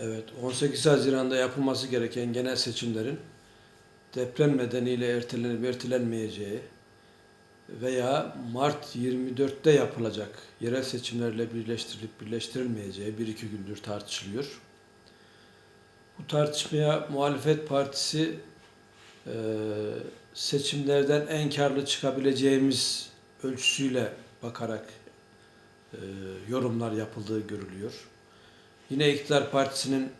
Evet, 18 Haziran'da yapılması gereken genel seçimlerin deprem nedeniyle ertelenip ertelenmeyeceği veya Mart 24'te yapılacak yerel seçimlerle birleştirilip birleştirilmeyeceği bir iki gündür tartışılıyor. Bu tartışmaya muhalefet partisi eee, seçimlerden en karlı çıkabileceğimiz ölçüsüyle bakarak eee, yorumlar yapıldığı görülüyor. Yine iktidar partisinin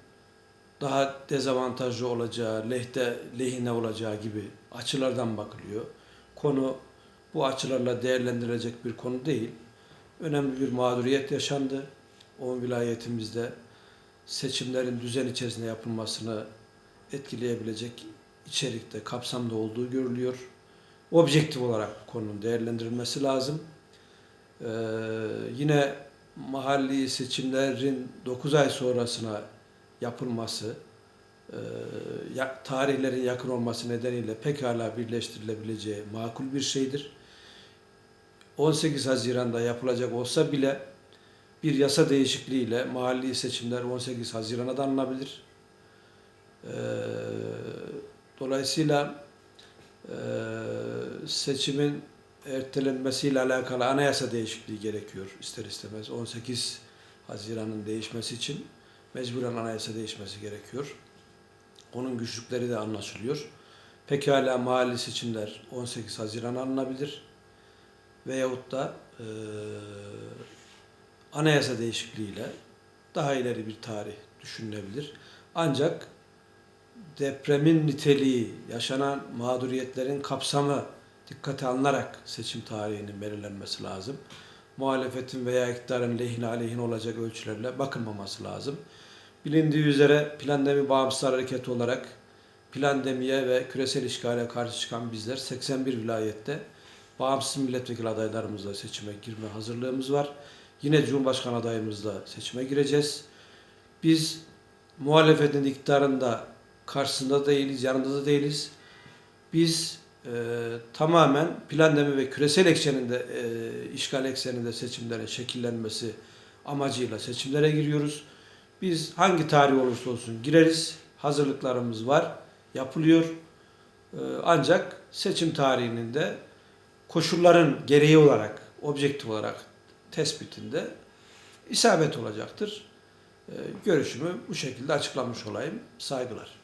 daha dezavantajlı olacağı, lehte, lehine olacağı gibi açılardan bakılıyor. Konu bu açılarla değerlendirilecek bir konu değil. Önemli bir mağduriyet yaşandı. 10 vilayetimizde seçimlerin düzen içerisinde yapılmasını etkileyebilecek içerikte, kapsamda olduğu görülüyor. Objektif olarak konunun değerlendirilmesi lazım. Ee, yine mahalli seçimlerin 9 ay sonrasına yapılması, e, tarihlerin yakın olması nedeniyle pekala birleştirilebileceği makul bir şeydir. 18 Haziran'da yapılacak olsa bile bir yasa değişikliğiyle mahalli seçimler 18 Haziran'a da alınabilir. Ee, Dolayısıyla e, seçimin ertelenmesiyle alakalı anayasa değişikliği gerekiyor ister istemez. 18 Haziran'ın değişmesi için mecburen anayasa değişmesi gerekiyor. Onun güçlükleri de anlaşılıyor. Pekala mahalli seçimler 18 Haziran alınabilir. Veyahut da e, anayasa değişikliğiyle daha ileri bir tarih düşünülebilir. Ancak depremin niteliği, yaşanan mağduriyetlerin kapsamı dikkate alınarak seçim tarihinin belirlenmesi lazım. Muhalefetin veya iktidarın lehine aleyhine olacak ölçülerle bakılmaması lazım. Bilindiği üzere Plandemi Bağımsız Hareket olarak Plandemi'ye ve küresel işgale karşı çıkan bizler 81 vilayette bağımsız milletvekili adaylarımızla seçime girme hazırlığımız var. Yine Cumhurbaşkanı adayımızla seçime gireceğiz. Biz muhalefetin iktidarında karşısında değiliz, yanında da değiliz. Biz e, tamamen plandemi ve küresel ekseninde, e, işgal ekseninde seçimlerin şekillenmesi amacıyla seçimlere giriyoruz. Biz hangi tarih olursa olsun gireriz. Hazırlıklarımız var, yapılıyor. E, ancak seçim tarihinin de koşulların gereği olarak, objektif olarak tespitinde isabet olacaktır. E, görüşümü bu şekilde açıklamış olayım. Saygılar.